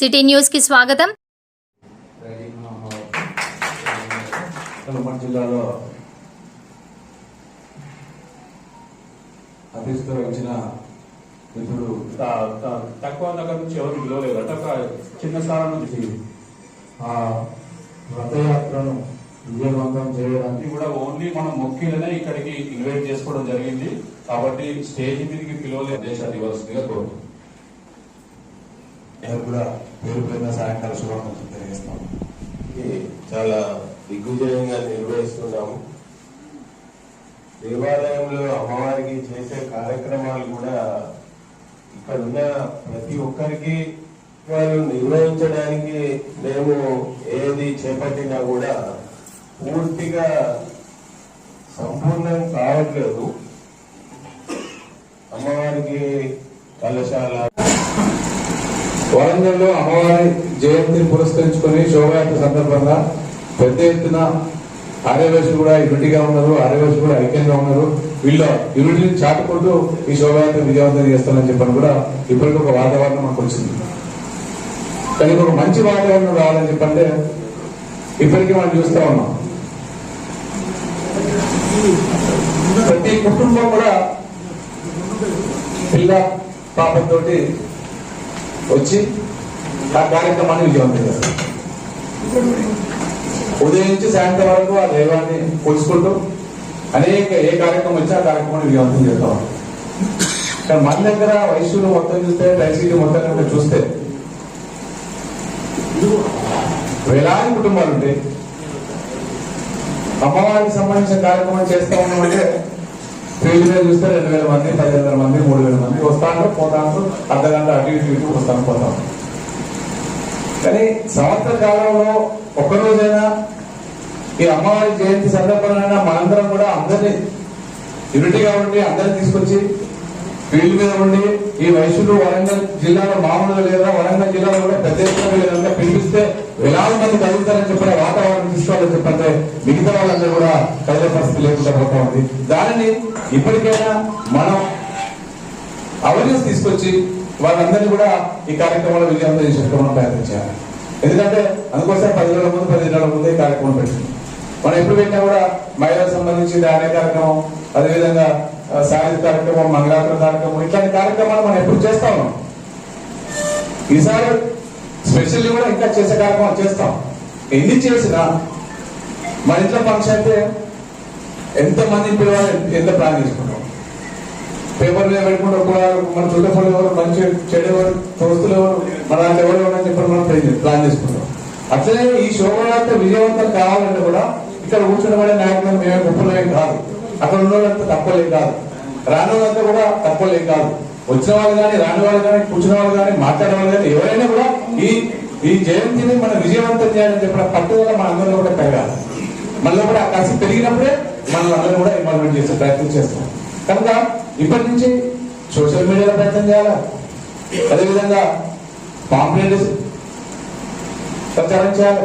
City న్యూస్కి స్వాగతం. జిల్లాలో త- త- తక్కువ దగ్గర నుంచి ఎవరు పిలవలేదు అంటే ఒక చిన్న స్థానం నుంచి. ఆ రథయాత్రను విజయవంతం చేయడానికి కూడా ఓన్లీ మనం మొక్కిలనే ఇక్కడికి ఇన్వైట్ చేసుకోవడం జరిగింది. కాబట్టి స్టేజ్ మీదకి పిలవలేదు దేశాన్ని ఇవ్వాల్సిందిగా కోరుతున్నాం నేను కూడా పేరు పైన సాయంకాల శుభాకాంక్షలు తెలియజేస్తాను చాలా దిగ్విజయంగా నిర్వహిస్తున్నాము. దేవాలయంలో అమ్మవారికి చేసే కార్యక్రమాలు కూడా ఇక్కడ ఉన్న ప్రతి ఒక్కరికి వాళ్ళు నిర్వహించడానికి మేము ఏది చేపట్టినా కూడా పూర్తిగా సంపూర్ణం కావట్లేదు. అమ్మవారికి కళాశాల వరంగల్లో అమ్మవారి జయంతిని పురస్కరించుకొని శోభయాత్ర సందర్భంగా పెద్ద ఎత్తున ఆర్యవేశులు కూడా యూనిటీగా ఉన్నారు ఆర్యవేశులు కూడా ఐక్యంగా ఉన్నారు. వీళ్ళ యూనిటీని చాటుకుంటూ ఈ శోభయాత్ర విజయవంతం చేస్తానని చెప్పని కూడా ఇప్పటికి ఒక వాతావరణం మాకు వచ్చింది. కానీ ఒక మంచి వాతావరణం రావాలని చెప్పంటే ఇప్పటికీ మనం చూస్తా ఉన్నాం. ప్రతి కుటుంబం కూడా పిల్ల పాపంతో వచ్చి ఆ కార్యక్రమాన్ని విజయవంతం చేస్తారు ఉదయం నుంచి సాయంత్రం వరకు ఆ దైవాన్ని కొలుసుకుంటూ అనేక ఏ కార్యక్రమం వచ్చి ఆ కార్యక్రమాన్ని విజయవంతం చేస్తాం కానీ మన దగ్గర వయస్సులు మొత్తం చూస్తే టైసీలు మొత్తం కనుక చూస్తే వేలాది కుటుంబాలు ఉంటాయి అమ్మవారికి సంబంధించిన కార్యక్రమం చేస్తా ఉన్నామంటే ఫీల్డ్ మీద చూస్తే రెండు వేల మంది పది మంది మూడు వేల మంది వస్తాను పోతాను అర్ధ గంట అటు ఇటు ఇటు వస్తాను పోతాను కానీ సంవత్సర కాలంలో ఒక్కరోజైనా ఈ అమ్మవారి జయంతి సందర్భంగా మనందరం కూడా అందరినీ యూనిటీగా ఉండి అందరిని తీసుకొచ్చి ఫీల్డ్ మీద ఉండి ఈ వయసులో వరంగల్ జిల్లాలో మామూలుగా లేదా వరంగల్ జిల్లాలో కూడా పెద్ద ఎత్తున వీళ్ళంతా పిలిపిస్తే వేలాది మంది కదులుతారని చెప్పిన వాతావరణం తీసుకోవాలని చెప్పంటే మిగతా వాళ్ళందరూ కూడా కదిలే పరిస్థితి లేకుండా పోతా ఉంది. దానిని ఇప్పటికైనా మనం అవేర్నెస్ తీసుకొచ్చి వాళ్ళందరినీ కూడా ఈ కార్యక్రమంలో విజయవంతం చేసేట్టుగా మనం ప్రయత్నం చేయాలి. ఎందుకంటే అందుకోసం పది రోజుల ముందు పది రోజుల ముందే ఈ కార్యక్రమం పెట్టింది. మనం ఎప్పుడు పెట్టినా కూడా మహిళలకు సంబంధించి ధాన్య కార్యక్రమం అదేవిధంగా సాయుధ కార్యక్రమం మంగళాత్ర కార్యక్రమం ఇట్లాంటి కార్యక్రమాలు మనం ఎప్పుడు చేస్తా ఉన్నాం ఈసారి స్పెషల్లీ కూడా ఇంకా చేసే కార్యక్రమం చేస్తాం. ఎన్ని చేసినా మన ఇంట్లో ఫంక్షన్ అయితే ఎంత మంది పిలవాలి ఎంత ప్లాన్ చేసుకుంటాం? పేపర్ మీద ఒకవేళ కూడా మన చుట్టూ ఎవరు మంచి చెడు ఎవరు దోస్తులు ఎవరు మన దాంట్లో ఎవరు ఎవరు అని చెప్పి మనం ప్లాన్- చేసుకుంటాం. అట్లనే ఈ శోభయాత్ర విజయవంతం కావాలంటే కూడా ఇక్కడ కూర్చున్నబడే నాయకులు మేమే గొప్పలమే కాదు. అక్కడ ఉన్న వాళ్ళంతా తక్కువలేం కాదు. రాని వాళ్ళంతా కూడా తక్కువలేం కాదు. వచ్చిన వాళ్ళు కానీ రాని వాళ్ళు కానీ కూర్చున్న వాళ్ళు కానీ మాట్లాడే వాళ్ళు కానీ ఎవరైనా కూడా ఈ ఈ జయంతిని మనం విజయవంతం చేయాలని చెప్పిన పట్టుదల మన అందరిలో కూడా పెరగాలి. మనలో కూడా ఆ కసి పెరిగినప్పుడే మనం అందరం కూడా ఇన్వాల్వ్మెంట్ చేసే ప్రయత్నం చేస్తాం. కనుక ఇప్పటి నుంచి సోషల్ మీడియాలో ప్రయత్నం చేయాలా? అదేవిధంగా పాంప్లెట్ ప్రచారం చేయాలి?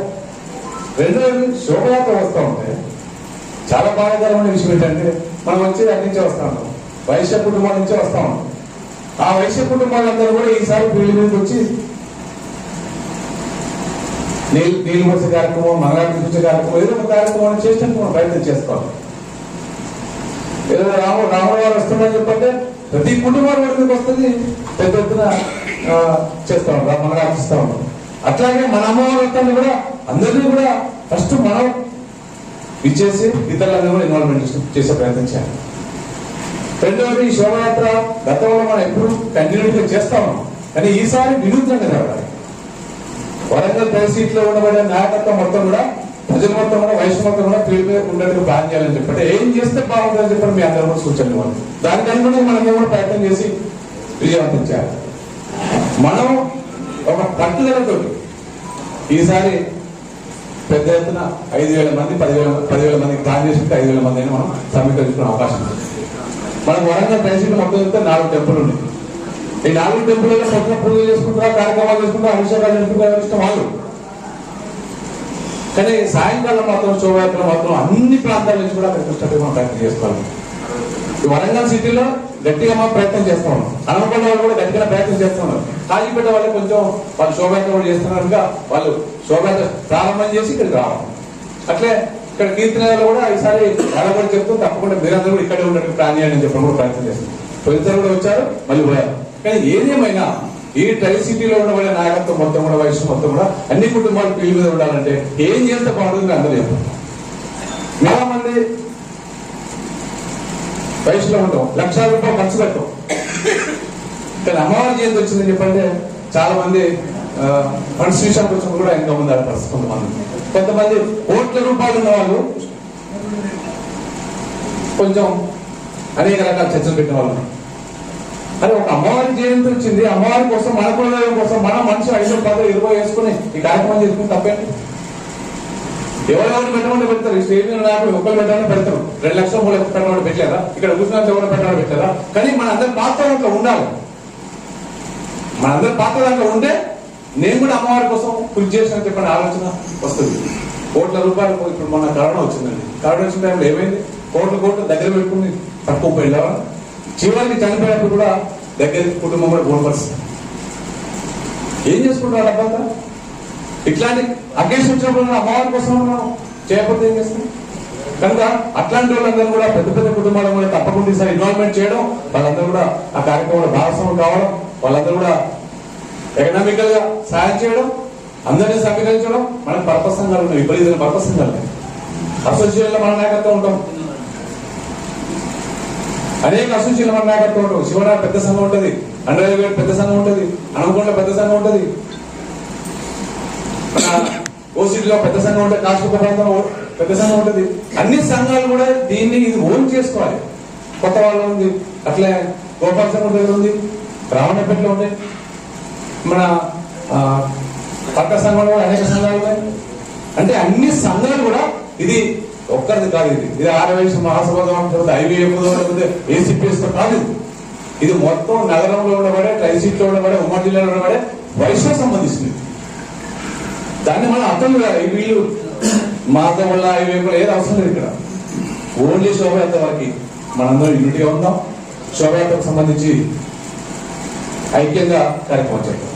రెండు శోభయాత్ర వస్తూ ఉంటాయి చాలా బాధాకరమైన విషయం ఏంటంటే మనం వచ్చి అక్కడి నుంచే వస్తాము. వైశ్య కుటుంబాల నుంచే వస్తాము. ఆ వైశ్య కుటుంబాలందరూ కూడా ఈసారి పెళ్ళి మీదకి వచ్చి నీళ్ళు నీళ్ళు పోసే కార్యక్రమం మంగళారతి చూసే కార్యక్రమం ఏదో ఒక కార్యక్రమం చేసినట్టు మనం ప్రయత్నం చేసుకోవాలి. ఏదో రాము రాముడు గారు వస్తున్నారని చెప్పంటే ప్రతి కుటుంబాల వరకు వస్తుంది పెద్ద ఎత్తున చేస్తా ఉంటాం మనం ఆశిస్తా ఉంటాం అట్లాగే మన అమ్మవారి కూడా అందరినీ కూడా ఫస్ట్ మనం ఇచ్చేసి ఇతరులందరూ కూడా ఇన్వాల్వ్మెంట్ చేసే ప్రయత్నం చేయాలి. రెండవది ఈ శోభయాత్ర గతంలో మనం ఎప్పుడు కంటిన్యూటీగా చేస్తా. ఉన్నాం కానీ ఈసారి వినూత్నంగా జరగాలి. వరంగల్ పై సీట్లో ఉండబడే నాయకత్వం మొత్తం కూడా ప్రజల మొత్తం కూడా వయసు మొత్తం కూడా తెలిపి మీద ప్లాన్ చేయాలని చెప్పంటే ఏం చేస్తే బాగుంటుందని చెప్పి మీ అందరూ కూడా సూచనలు ఇవ్వాలి దానికి అనుగుణంగా మనం కూడా ప్రయత్నం చేసి విజయవంతం చేయాలి. మనం ఒక పట్టుదలతో ఈసారి పెద్ద ఎత్తున ఐదు వేల మంది పదివేల పదివేల మందికి ప్లాన్ చేసుకుంటే ఐదు వేల మంది మనం సమీకరించుకునే అవకాశం ఉంది. మనం వరంగల్ ప్రెసిడెంట్ మొత్తం చెప్తే నాలుగు టెంపుల్ ఉన్నాయి. ఈ నాలుగు టెంపుల్లో సొంత పూజలు చేసుకుంటారా కార్యక్రమాలు చేసుకుంటారా అభిషేకాలు చేసుకుంటారా ఇష్టం వాళ్ళు? కానీ సాయంకాలం మాత్రం శోభయాత్ర మాత్రం అన్ని ప్రాంతాల నుంచి కూడా అక్కడ కృష్ణ మనం ప్రయత్నం చేసుకోవాలి. ఈ వరంగల్ సిటీలో గట్టిగా మనం ప్రయత్నం చేస్తా ఉన్నాం. అనకొండ వాళ్ళు కూడా గట్టిగా ప్రయత్నం చేస్తున్నారు కాజీపేట వాళ్ళు కొంచెం వాళ్ళు శోభయాత్ర కూడా చేస్తున్నారు వాళ్ళు శోభయాత్ర ప్రారంభం చేసి ఇక్కడికి రావాలి అట్లే ఇక్కడ కీర్తనలో కూడా ఈసారి చాలా కూడా చెప్తూ తప్పకుండా మీరందరూ కూడా ఇక్కడే ఉండడానికి ప్లాన్ చేయండి చెప్పడం కూడా ప్రయత్నం చేస్తాం తొలిసారి కూడా వచ్చారు మళ్ళీ పోయారు. కానీ ఏదేమైనా ఈ ట్రై సిటీలో ఉండబడే నాయకత్వం మొత్తం కూడా వయసు మొత్తం కూడా అన్ని కుటుంబాలు పిల్లి మీద ఉండాలంటే ఏం చేస్తే బాగుంటుంది అందరూ చెప్పండి. చాలా మంది వయసులో ఉంటాం లక్షల రూపాయలు ఖర్చు పెట్టాం. కానీ అమ్మవారి జయంతి వచ్చిందని చెప్పంటే చాలా మంది ఫండ్స్ విషయానికి కూడా ఇంకా ఉంది పరిస్థితి కొంతమంది. కొంతమంది కోట్ల రూపాయలు ఉన్న వాళ్ళు కొంచెం అనేక రకాల చర్చలు పెట్టిన వాళ్ళు అరే ఒక అమ్మవారి జయంతి వచ్చింది అమ్మవారి కోసం మన కులదైవం కోసం మన మనిషి ఐదు పది ఇరవై వేసుకుని ఈ కార్యక్రమం చేసుకుని తప్పేంటి? ఎవరెవరు పెట్టమంటే పెడతారు? ఈ స్టేజ్ మీద నాకు ఒక్కరు పెట్టాలని పెడతారు. రెండు లక్షల మూడు లక్షలు పెట్టమని పెట్టలేదా? ఇక్కడ కూర్చున్న ఎవరు పెట్టమని పెట్టలేదా? కానీ మన అందరి పాత్ర దాంట్లో ఉండాలి. మన అందరి పాత్ర దాంట్లో ఉంటే నేను కూడా అమ్మవారి కోసం కృషి చేసిన చెప్పిన ఆలోచన వస్తుంది. కోట్ల రూపాయలు ఇప్పుడు మన కరోనా వచ్చిందండి. కరోనా వచ్చిన టైంలో ఏమైంది? కోట్ల కోట్ల దగ్గర పెట్టుకుని తక్కువ పోయిందా చివరికి చనిపోయినప్పుడు కూడా దగ్గర కుటుంబం కూడా గుణపరుస్తుంది ఏం చేసుకుంటారు అబ్బాయి ఇట్లాంటి అకేషన్ వచ్చినప్పుడు అమ్మవారి కోసం మనం చేయకపోతే ఏం చేస్తాం? కనుక అట్లాంటి వాళ్ళందరూ కూడా పెద్ద పెద్ద కుటుంబాలను కూడా తప్పకుండా ఈసారి ఇన్వాల్వ్మెంట్ చేయడం వాళ్ళందరూ కూడా ఆ కార్యక్రమంలో భాగస్వామ్యం కావడం వాళ్ళందరూ కూడా ఎకనామికల్గా సహాయం చేయడం అందరినీ సమీకరించడం మనకు పర్పస్ సంఘాలు విపరీతమైన పర్పస్ సంఘాలు ఉన్నాయి అసోసియేషన్ మన నాయకత్వం ఉంటాం అనేక అసోసియేషన్ మన నాయకత్వం ఉంటాం శివనాథ్ పెద్ద సంఘం ఉంటుంది అండ్రాజు పెద్ద సంఘం ఉంటుంది అనుకోండ పెద్ద సంఘం ఉంటుంది. ఓసీలో పెద్ద సంఘం ఉంటే కాశ్మీర ప్రాంతం పెద్ద సంఘం ఉంటుంది. అన్ని సంఘాలు కూడా దీన్ని ఇది ఓన్ చేసుకోవాలి. కొత్త వాళ్ళు ఉంది అట్లే గోపాల సంఘం దగ్గర ఉంది రావణపేటలో ఉంది. మన ఆ, పక్క సంఘంలో కూడా అనేక సంఘాలు ఉన్నాయి. అంటే అన్ని సంఘాలు కూడా ఇది ఒక్కరిది కాదు ఇది. ఇది ఆర్యవైశ్య మహాసభ లేకపోతే ఐవీఎఫ్ లేకపోతే ఏసీపీఎస్తో కాదు ఇది. మొత్తం నగరంలో ఉండబడే ట్రైసీట్లో ఉండబడే ఉమ్మడి జిల్లాలో ఉండబడే వయసుకు సంబంధించింది దాన్ని మనం అర్థం కాదు. ఈ వీళ్ళు మాతో వల్ల ఇవి కూడా ఏది అవసరం లేదు ఇక్కడ. ఓన్లీ శోభయాత్ర వరకు మనందరం యూనిటీగా ఉందాం. శోభయాత్రకు సంబంధించి ఐక్యంగా కార్యక్రమం చేద్దాం.